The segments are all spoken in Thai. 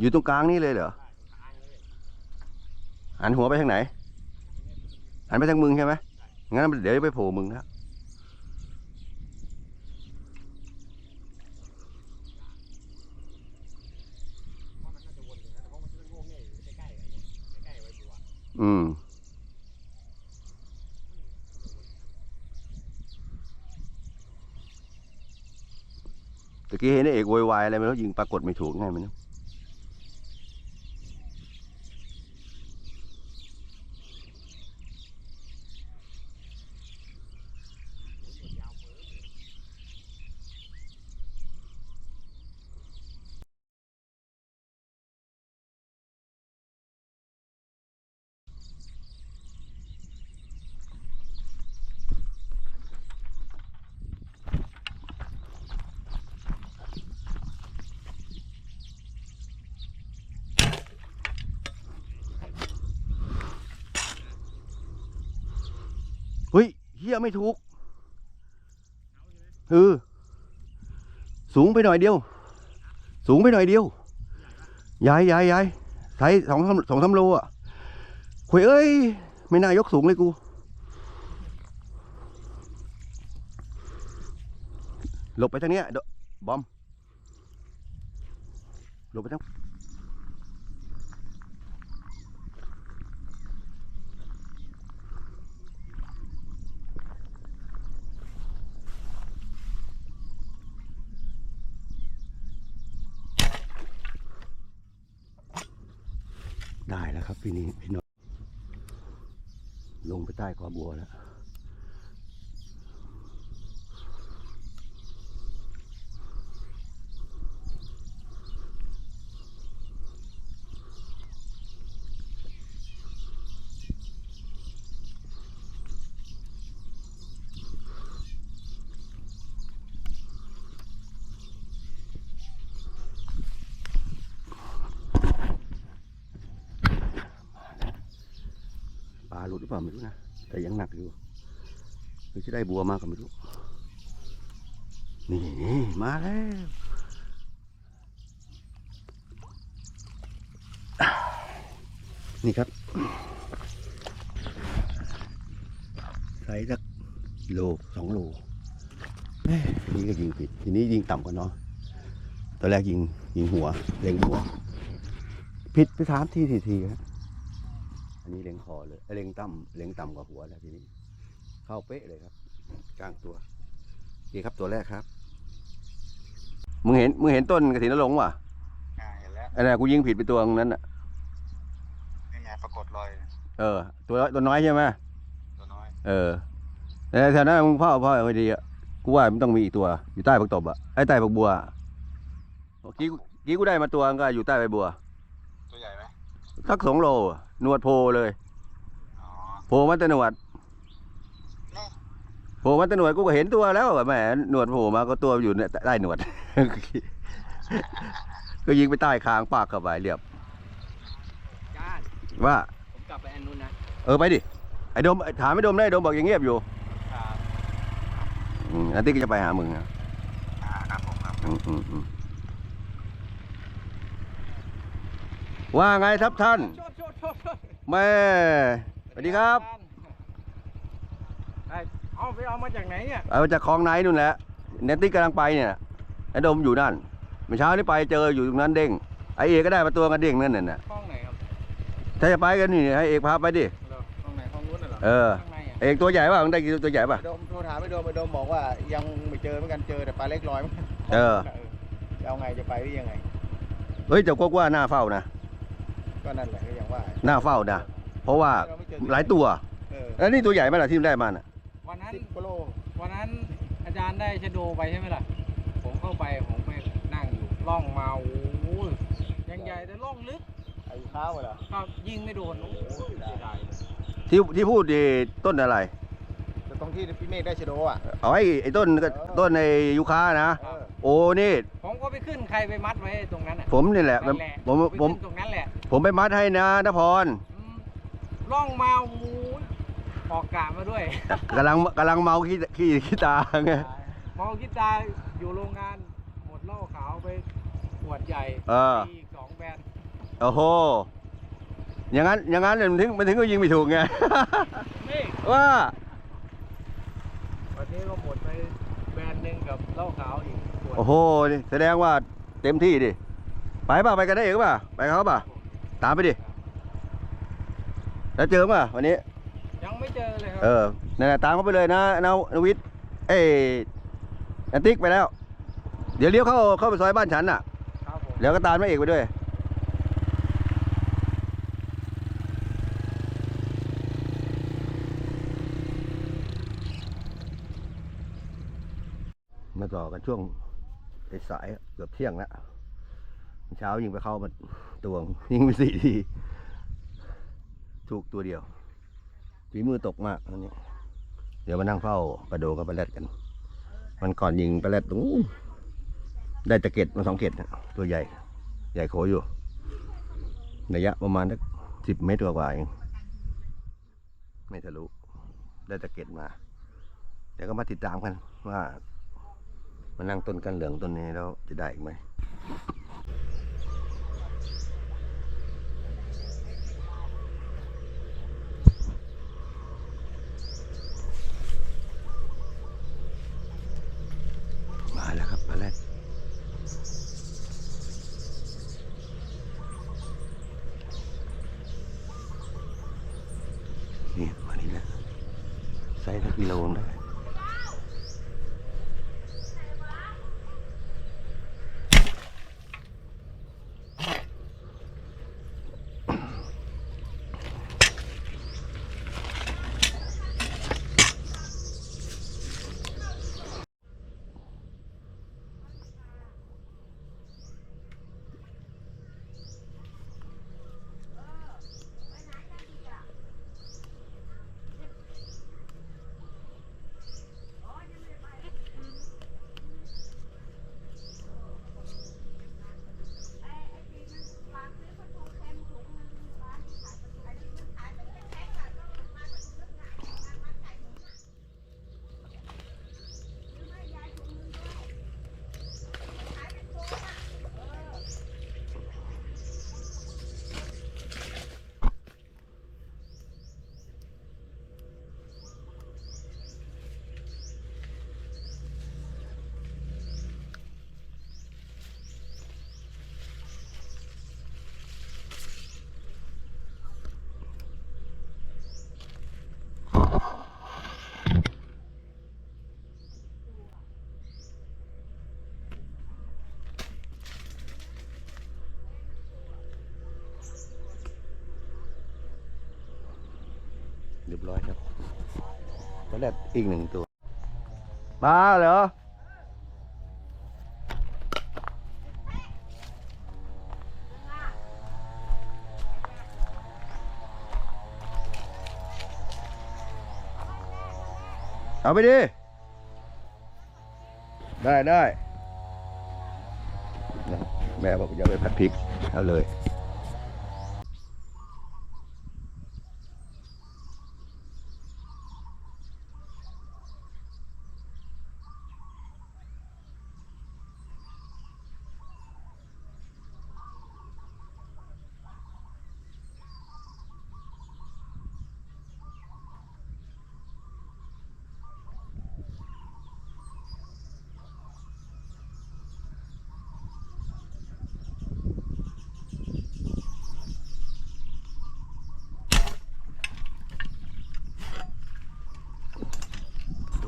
อยู่ตรงกลางนี่เลยเหรอหันหัวไปทางไหนหันไปทางมึงใช่ไหมงั้นเดี๋ยวไปโผล่มึงนะอืมตะกี้เห็นไอ้เอกโวยวายอะไรไม่รู้ยิงปรากฏไม่ถูกไงมัน เยเฮียไม่ถูกเออสูงไปหน่อยเดียว สูงไปหน่อยเดียวย้ายย้ายย้ายใส่สองสองสามโลอะคุยเอ้ย ไม่น่ายกสูงเลยกู หลบไปทางเนี้ยเดยวบอม หลบไปทาง ได้แล้วครับพี่นี่พี่น้อง ลงไปใต้กอบัวแล้ว หลุดหรือเปล่าไม่รู้นะ แต่ยังหนักอยู่หรือจะได้บัวมากก็ไม่รู้ นี่นี่มาแล้วนี่ครับใส่สักโลสองโลนี่ก็ยิงผิด ทีนี้ยิงต่ำกว่านาะตอนแรกยิงยิงหัวเล็งหัว ผิดไปสามทีสี่ทีครับ อันนี้เล็งคอเลยเอ้ยเล็งต่ำเล็งต่ำกว่าหัวแล้วทีนี้ เข้าเป๊ะเลยครับกลางตัวนี่ครับตัวแรกครับ มึงเห็นมึงเห็นต้นกระถินนรงค์ว่ะอ่าเห็นแล้วอันนั้นกูยิงผิดไปตัวตรงนั้นอะนี่ไงปรากฏรอยเออ ตัวตัวน้อยใช่ไหมตัวน้อยเออแต่แถวนั้นมึงพ่อพ่อเอาไว้ดีอะกูว่ามันต้องมีอีกตัว อยู่ใต้ผักตบอะไอ้ใต้ผักบัวเมื่อกี้กี้กูได้มาตัวก็อยู่ใต้ใบบัวตัวใหญ่ไหม สักสองโลอะหนวดโพเลย อ๋อโผล่มาแต่หนวดนี่โผล่มาแต่หนวดกูก็เห็นตัวแล้วอะแหมหนวดโผล่มาก็ตัวอยู่ในใต้หนวด ก็ยิงไปใต้คางปากเข้าไปเรียบจ้านว่า ผมกลับไปอันนู้นนะเออไปดิไอ้โดมถามไอ้โดมได้ไอ้โดมบอกยังเงียบอยู่ครับอืมอันที่ก็จะไปหามึงนะ อ่าครับผมครับ อืมอืมอืม ว่าไงครับท่านโชดโชดโชดโชดแม่สวัสดีครับไอ้เอาไปเอามาจากไหนเนี่ยเอาจากคลองไหนนู่นแหละเนตตี้กำลังไปเนี่ยไอ้โดมอยู่นั่นเมื่อเช้านี้ไปเจออยู่ตรงนั้นเด้งไอ้เอกก็ได้มาตัวกันเด้งนั่นน่ะห้องไหนครับถ้าจะไปกันนี่ให้เอกพาไปดิเหรอห้องไหนห้องนู้นน่ะเหรอเออข้างในอะเอกตัวใหญ่ป่ะมึงได้กี่ตัวใหญ่ป่ะโดมโทรถามไปโดมไปโดมบอกว่ายังไม่เจอเหมือนกันเจอแต่ปลาเล็กลอยมั้งเออจะเอาไงจะไปหรือยังไงเฮ้ยเจ้าก็ว่าหน้าเฝ้านะ ก็นั่นแหละก็อย่างว่า หน้าเฝ้านะเพราะว่าเรไม่เจอหลายตัวเออแล้วนี่ตัวใหญ่ไหมล่ะที่ได้มาน่ะวันนั้นสิบกิโลวันนั้นอาจารย์ได้ชะโดไปใช่ไหมล่ะ ผมเข้าไปผมไปนั่งอยู่ล่องมาโอ้โหยังใหญ่แต่ล่องลึกไอ้ข้าวเหรอก็ยิงไม่โดนโอ้โหเสียดายเลยที่ที่พูดดีต้นอะไร แต่ตรงที่พี่เมฆได้ชะโดอะ เอาไอ้ไอ้ต้นต้นในยูคานะเออโอ้นี่ผมก็ไปขึ้นใครไปมัดไว้ตรงนั้นอะผมนี่แหละนั่นแหละผมไปผมขึ้นตรงนั้นแหละ ผมไปมัดให้นะนพรอืมล่องมาโอ้โหออกกะมาด้วย กำลังกำลังเมาขี้ขี้ขี้ตาไงมองคิดตาอยู่โรงงานหมดเหล้าขาวไปขวดใหญ่เออมีอีกสองแบนโอ้โหอย่างนั้นอย่างนั้นเนี่ยมันถึงมันถึงก็ยิงไม่ถูกไงนี่ว่าวันนี้ก็หมดไปแบรนด์หนึ่งกับเหล้าขาวอีกขวดโอ้โหนี่แสดงว่าเต็มที่ดิไปป่ะไปกันได้เองป่ะไปกับเขาป่ะ ตามไปดิ แล้วเจอป่ะวันนี้ ยังไม่เจอเลยครัเออนั่นแหละตามเขาไปเลยนะนานวิทย์เอ้ยนันติ๊กไปแล้ว เดี๋ยวเลี้ยวเข้าเข้าไปซอยบ้านฉันน่ะ ครับผมแล้วก็ตามแม่เอกไปด้วย มาต่อกันช่วงสายๆเกือบเที่ยงแล้ว เช้ายิงไปเข้ามาตวงยิงไปสี่ทีถูกตัวเดียวฝีมือตกมากอันนี้ เดี๋ยวมานั่งเฝ้าปลาโดกับปลาแรดกัน มันก่อนยิงปลาแรดตรงได้ตะเก็ดมาสองเก็ดตัวใหญ่ ใหญ่โขอยู่ระยะประมาณสักสิบเมตรกว่าเองไม่ทะลุได้ตะเก็ดมาเดี๋ยวก็มาติดตามกันว่า มันนั่งต้นกันเหลืองต้นนี้แล้วจะได้อีกไหม มาแล้วครับมาแล้วนี่มานี่นะ ใส่สักกิโลได้ ตอนแรกอีกหนึ่งตัว มาเหรอเอาไปดิ ได้ได้นะแม่บอกอย่าไปผัดพริก เอาเลย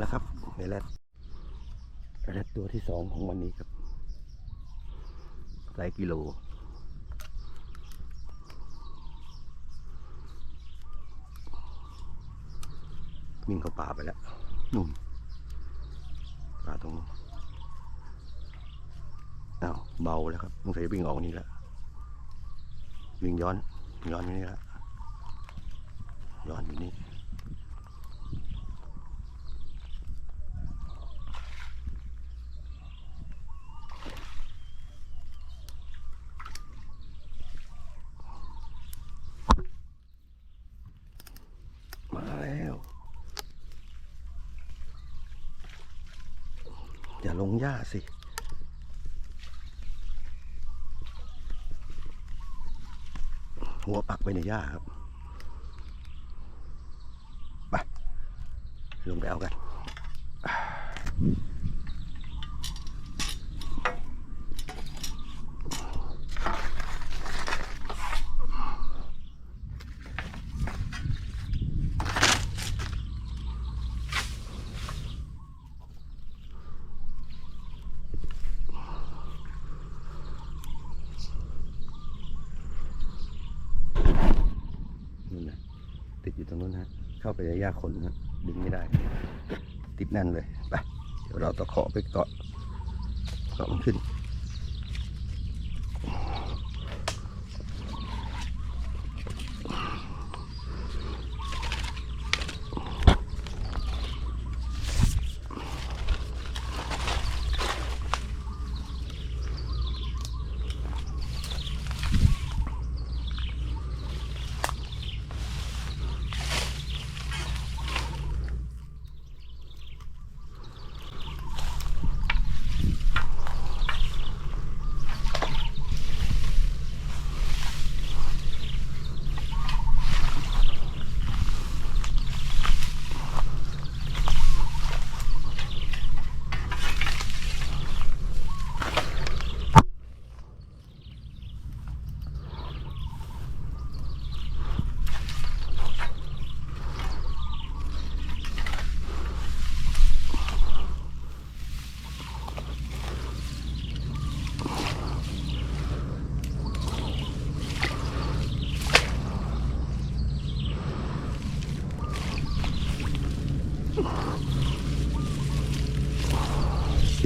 แล้วครับเฮแรดเฮแรดตัวที่สองของวันนี้ครับหลายกิโลวิ่งเข้าป่าไปแล้วนุ่มป่าตรงนู้นอ้าวเบาแล้วครับต้องใส่วิ่งออกนี่แล้ววิ่งย้อนย้อนไปนี่แล้วย้อนอยู่นี่ มาแล้ว อย่า ลงหญ้าสิ หัวปักไปในหญ้าครับ ไป ลงไปเอากันนู่นนะติดอยู่ตรงนู้น นะเข้ากขนหญ้าคนนะดึงไม่ได้ ติดแน่นเลยไปเดี๋ยวเราตะขอไปเกาะเกาะมันขึ้น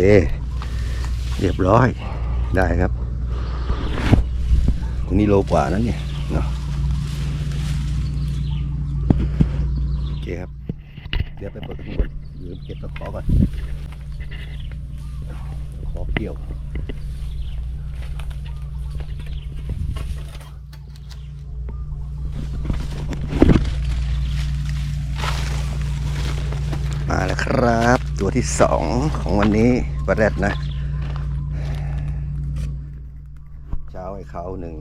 เคเรียบร้อยได้ครับตรงนี้โลกว่านั้นเนี่ยเนาะโอเคครับ เดี๋ยวไปเปิดกระพุ้งก่อนเดี๋ยวเก็บตะขอก่อนขอเกี่ยวมาแล้วครับ ตัวที่สองของวันนี้ปลาแรดนะ เช้าไอ้เขาหนึ่ง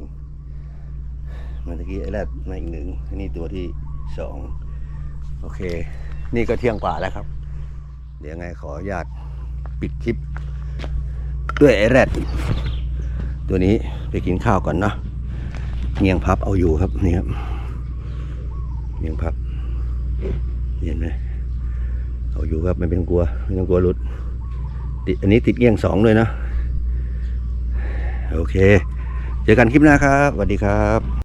เมื่อกี้ไอ้แรดมาอีกหนึ่งนนี้ตัวที่สองโอเค นี่ก็เที่ยงกว่าแล้วครับ เดี๋ยวไงขออนุญาตปิดคลิป ด้วยไอ้แรดตัวนี้ไปกินข้าวก่อนเนาะเงียงพับเอาอยู่ครับนี่ครับเงียงพับเห็นไหม เอาอยู่ครับไม่เป็นกลัวไม่ต้องกลัวหลุดติดอันนี้ติดเอี้ยงสองด้วยนะ โอเค เจอกันคลิปหน้าครับสวัสดีครับ